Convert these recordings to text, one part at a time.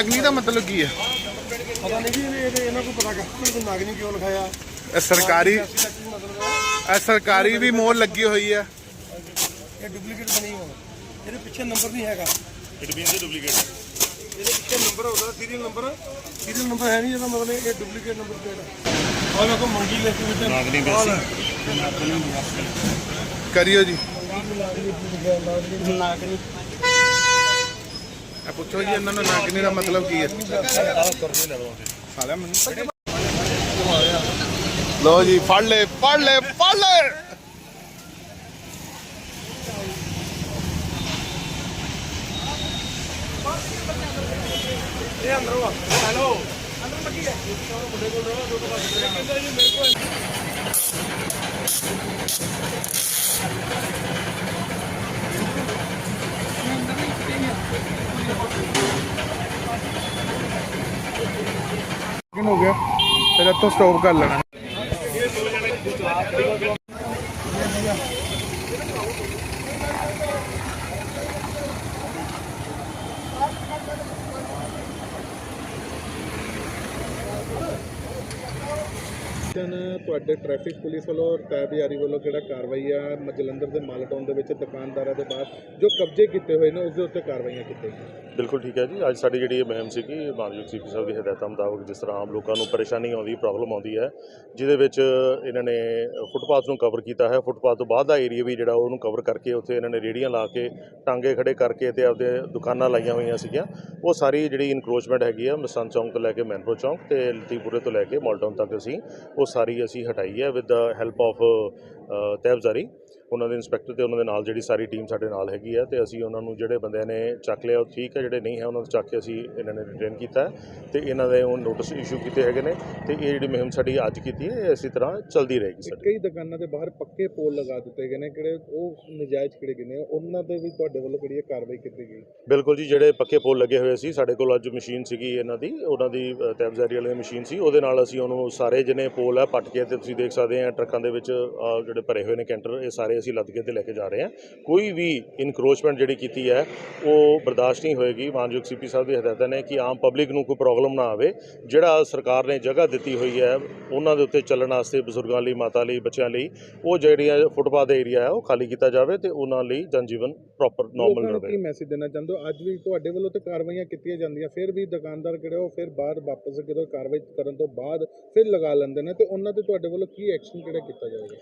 ਅਗਨੀ ਦਾ ਮਤਲਬ ਕੀ ਹੈ? ਪਤਾ ਨਹੀਂ ਜੀ ਇਹ ਇਹ- ਇਹਨਾਂ ਨੂੰ ਪਤਾ ਕਰ ਕੋਈ ਨਾਗਨੀ ਕਿਉਂ ਲਿਖਾਇਆ? ਇਹ ਸਰਕਾਰੀ ਦਾ ਕੀ ਇਹ ਸਰਕਾਰੀ ਵੀ ਮੋਹਰ ਲੱਗੀ ਹੋਈ ਹੈ। ਇਹ ਡੁਪਲੀਕੇਟ ਬਣੀ ਹੋਣਾ ਇਹਦੇ ਪਿੱਛੇ ਨੰਬਰ ਨਹੀਂ ਹੈਗਾ। ਮੀਨਸ ਇਹ ਡੁਪਲੀਕੇਟ ਇਹਦੇ ਪਿੱਛੇ ਨੰਬਰ ਹੋਦਾ ਸੀਰੀਅਲ ਨੰਬਰ ਸੀਰੀਅਲ ਨੰਬਰ ਹੈ ਨਹੀਂ ਇਹਦਾ ਮਤਲਬ ਇਹ ਡੁਪਲੀਕੇਟ ਨੰਬਰ ਪਲੇਟ ਹੈ? ਆਹ ਵੇਖੋ ਮੰਗੀ ਲਿਸਟ ਵਿੱਚ ਨਾਗਨੀ ਲੈ। ਕਰਿਓ ਜੀ। ਨਾਗਨੀ। ਇਹ ਪੁੱਛੋ ਜੀ, ਇਹਨਾਂ ਨੂੰ ਨਾਗਨੀ ਦਾ ਮਤਲਬ ਕੀ ਹੈ? ਲਓ ਸਾਲਿਆ ਮੈਨੂੰ ਲੋ ਜੀ, ਫੜ ਲੈ ਫੜ ਲੈ ਫੜ ਲੈ! ਇਹ ਅੰਦਰ ਵਾ ਹੈਲੋ। ਕਿੰਨ ਹੋ ਗਿਆ। ਫਿਰ ਇੱਥੋਂ ਸਟਾਪ ਕਰ ਲੈਣਾ। ਤੁਹਾਡੇ ਟ੍ਰੈਫਿਕ ਪੁਲਿਸ ਵੱਲੋਂ ਟੈਬ ਯਾਰੀ ਵੱਲੋਂ ਕਿਹੜਾ ਕਾਰਵਾਈ ਆ ਮ- ਜਲੰਧਰ ਦੇ ਮਾਲਟਾਊਨ ਦੇ ਵਿੱਚ ਦੁਕਾਨਦਾਰਾਂ ਦੇ ਬਾਹਰ ਜੋ ਕਬਜ਼ੇ ਕੀਤੇ ਹੋਏ ਨੇ, ਉਸ ਦੇ ਉੱਤੇ ਕਾਰਵਾਈਆਂ ਕੀਤੀਆਂ ਗਈਆਂ। ਬਿਲਕੁਲ ਠੀਕ ਹੈ ਜੀ। ਅੱਜ ਸਾਡੀ ਜਿਹੜੀ ਇਹ ਮੁਹਿੰਮ ਸੀਗੀ, ਮਾਨਯੋਗ ਸੀਪੀ ਸਾਹਿਬ ਦੀ ਹਦਾਇਤਾਂ ਮੁਤਾਬਕ, ਜਿਸ ਤਰ੍ਹਾਂ ਆਮ ਲੋਕਾਂ ਨੂੰ ਪਰੇਸ਼ਾਨੀ ਆਉਂਦੀ ਪ੍ਰੋਬਲਮ ਆਉਂਦੀ ਹੈ, ਜਿਹਦੇ ਵਿੱਚ ਇਹਨਾਂ ਨੇ ਫੁੱਟਪਾਥ ਨੂੰ ਕਵਰ ਕੀਤਾ ਹੈ। ਫੁੱਟਪਾਥ ਤੋਂ ਬਾਅਦ ਦਾ ਏਰੀਆ ਵੀ ਜਿਹੜਾ ਉਹਨੂੰ ਕਵਰ ਕਰਕੇ ਉੱਥੇ ਇਹਨਾਂ ਨੇ ਰੇੜੀਆਂ ਲਾ ਕੇ, ਟਾਂਗੇ ਖੜੇ ਕਰਕੇ ਤੇ ਆਪਦੇ ਦੁਕਾਨਾਂ ਲਾਈਆਂ ਹੋਈਆਂ ਸੀਗੀਆਂ। ਉਹ ਸਾਰੀ ਜਿਹੜੀ ਇਨਕਰੋਚਮੈਂਟ ਹੈਗੀ ਆ ਮਸੰਦ ਚੌਂਕ ਤੋਂ ਲੈ ਕੇ ਮੈਨਪੁਰ ਚੌਂਕ ਤੇ ਲਤੀਪੁਰੇ ਤੋਂ ਲੈ ਕੇ ਮਾਲਟਾਊਨ ਤੱਕ ਅਸੀਂ, ਉਹ ਸਾਰੀ ਅਸੀਂ ਹਟਾਈ ਹੈ ਵਿਦ ਦਾ ਹੈਲਪ ਆਫ ਤੈਬਜ਼ਾਰੀ ਉਹਨਾਂ ਦੇ ਇੰਸਪੈਕਟਰ ਤੇ ਉਹਨਾਂ ਦੇ ਨਾਲ ਜਿਹੜੀ ਸਾਰੀ ਟੀਮ ਸਾਡੇ ਨਾਲ ਹੈਗੀ ਹੈ ਤੇ ਅਸੀਂ ਉਹਨਾਂ ਨੂੰ ਜਿਹੜੇ ਬੰਦਿਆਂ ਨੇ ਚੱਕ ਲਿਆ ਉਹ ਠੀਕ ਹੈ ਜਿਹੜੇ ਨਹੀਂ ਹੈ ਉਹਨਾਂ ਨੂੰ ਚੱਕ ਕੇ ਅਸੀਂ ਇਹਨਾਂ ਨੇ ਰਿਟੇਨ ਕੀਤਾ ਤੇ ਇਹਨਾਂ ਦੇ ਉਹ ਨੋਟਿਸ ਇਸ਼ੂ ਕੀਤੇ ਹੈਗੇ ਨੇ ਤੇ ਇਹ ਜਿਹੜੀ ਮੁਹਿੰਮ ਸਾਡੀ ਅੱਜ ਕੀਤੀ ਹੈ ਇਹ ਇਸੇ ਤਰ੍ਹਾਂ ਚੱਲਦੀ ਰਹੇਗੀ ਸਾਡੀ। ਕਈ ਦੁਕਾਨਾਂ ਦੇ ਬਾਹਰ ਪੱਕੇ ਪੋਲ ਲਗਾ ਦਿੱਤੇ ਗਏ ਨੇ ਕਿਹੜੇ ਉਹ ਨਜਾਇਜ਼ ਕਿਹੜੇ ਗਏ ਨੇ ਉਹਨਾਂ ਦੇ ਵੀ ਤੁਹਾਡੇ ਵੱਲੋਂ ਕਿਹੜੀ ਕਾਰਵਾਈ ਕੀਤੀ ਗਈ? ਬਿਲਕੁਲ ਜੀ ਜਿਹੜੇ ਪੱਕੇ ਪੋਲ ਲੱਗੇ ਹੋਏ ਸੀ ਸਾਡੇ ਕੋਲ ਅੱਜ ਮਸ਼ੀਨ ਸੀਗੀ ਇਹਨਾਂ ਦੀ ਉਹਨਾਂ ਦੀ ਤੈਬਜ਼ਾਰੀ ਵਾਲੀ ਮਸ਼ੀਨ ਸੀ ਉਹਦੇ ਨਾਲ ਅਸੀਂ ਉਹਨੂੰ ਸਾਰੇ ਜਿਹਨੇ ਪੋਲ ਹੈ ਪੱਟ ਕੇ ਤੇ ਤੁਸੀਂ ਦੇਖ ਸਕਦੇ ਆ ਟਰੱਕਾਂ ਦੇ ਵਿੱਚ ਜਿਹੜੇ ਭਰੇ ਹੋਏ ਨੇ ਕੈਂਟਰ ਇਹ ਸਾਰੇ ਅਸੀਂ ਲੱਦ ਕੇ ਤੇ ਲੈ ਕੇ ਜਾ ਰਹੇ ਹਾਂ। ਕੋਈ ਵੀ ਇਨਕਰੋਚਮੈਂਟ ਜਿਹੜੀ ਕੀਤੀ ਹੈ ਉਹ ਬਰਦਾਸ਼ਤ ਨਹੀਂ ਹੋਏਗੀ। ਮਾਨਯੋਗ ਸੀਪੀ ਸਾਹਿਬ ਦੀ ਹਦਾਇਤਾਂ ਨੇ ਕਿ ਆਮ ਪਬਲਿਕ ਨੂੰ ਕੋਈ ਪ੍ਰੋਬਲਮ ਨਾ ਆਵੇ। ਜਿਹੜਾ ਸਰਕਾਰ ਨੇ ਜਗ੍ਹਾ ਦਿੱਤੀ ਹੋਈ ਹੈ ਉਹਨਾਂ ਦੇ ਉੱਤੇ ਚੱਲਣ ਵਾਸਤੇ ਬਜ਼ੁਰਗਾਂ ਲਈ ਮਾਤਾ ਲਈ ਬੱਚਿਆਂ ਲਈ ਉਹ ਜਿਹੜੀਆਂ ਫੁੱਟਪਾਥ ਦਾ ਏਰੀਆ ਹੈ ਉਹ ਖਾਲੀ ਕੀਤਾ ਜਾਵੇ ਤੇ ਉਹਨਾਂ ਲਈ ਜਨਜੀਵਨ ਪ੍ਰੋਪਰ ਨਾਰਮਲ ਰਹੇ। ਕੀ ਮੈਸੇਜ ਦੇਣਾ ਚਾਹੁੰਦੇ ਹੋ? ਅੱਜ ਵੀ ਤੁਹਾਡੇ ਵੱਲੋਂ ਤੇ ਕਾਰਵਾਈਆਂ ਕੀਤੀਆਂ ਜਾਂਦੀਆਂ ਫਿਰ ਵੀ ਦੁਕਾਨਦਾਰ ਕਿਹੜੇ ਉਹ ਫਿਰ ਬਾਅਦ ਵਾਪਸ ਜਦੋਂ ਕਾਰਵਾਈ ਕਰਨ ਤੋਂ ਬਾਅਦ ਫਿਰ ਲਗਾ ਲੈਂਦੇ ਨੇ ਤੇ ਉਹਨਾਂ ਤੇ ਤੁਹਾਡੇ ਵੱਲੋਂ ਕੀ ਐਕਸ਼ਨ ਕਿਹੜਾ ਕੀਤਾ ਜਾਵੇਗਾ?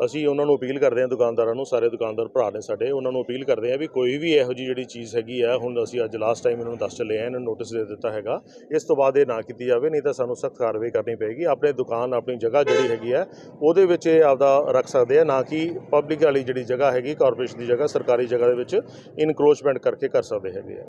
ਅਸੀਂ ਉਹਨਾਂ ਨੂੰ ਅਪੀਲ ਕਰਦੇ ਹਾਂ, ਦੁਕਾਨਦਾਰਾਂ ਨੂੰ, ਸਾਰੇ ਦੁਕਾਨਦਾਰ ਭਰਾ ਨੇ ਸਾਡੇ, ਉਹਨਾਂ ਨੂੰ ਅਪੀਲ ਕਰਦੇ ਹਾਂ ਵੀ ਕੋਈ ਵੀ ਇਹੋ ਜਿਹੀ ਜਿਹੜੀ ਚੀਜ਼ ਹੈਗੀ ਆ, ਹੁਣ ਅਸੀਂ ਅੱਜ ਲਾਸਟ ਟਾਈਮ ਇਹਨਾਂ ਨੂੰ ਦੱਸ ਚਲੇ ਆ ਇਹਨਾਂ ਨੂੰ ਨੋਟਿਸ ਦੇ ਦਿੱਤਾ ਹੈਗਾ, ਇਸ ਤੋਂ ਬਾਅਦ ਇਹ ਨਾ ਕੀਤੀ ਜਾਵੇ, ਨਹੀਂ ਤਾਂ ਸਾਨੂੰ ਸਖਤ ਕਾਰਵਾਈ ਕਰਨੀ ਪਏਗੀ, ਆਪਣੇ ਦੁਕਾਨ, ਆਪਣੀ ਜਗ੍ਹਾ ਜਿਹੜੀ ਹੈਗੀ ਆ, ਉਹਦੇ ਵਿੱਚ ਇਹ ਆਪਦਾ ਰੱਖ ਸਕਦੇ ਆ, ਨਾ ਕਿ ਪਬਲਿਕ ਵਾਲੀ ਜਿਹੜੀ ਜਗ੍ਹਾ ਹੈਗੀ ਕਾਰਪੋਰੇਸ਼ਨ ਦੀ ਜਗ੍ਹਾ, ਸਰਕਾਰੀ ਜਗ੍ਹਾ ਦੇ ਵਿੱਚ ਇਨਕਰੋਚਮੈਂਟ ਕਰਕੇ ਕਰ ਸਕਦੇ ਹੈਗੇ ਆ।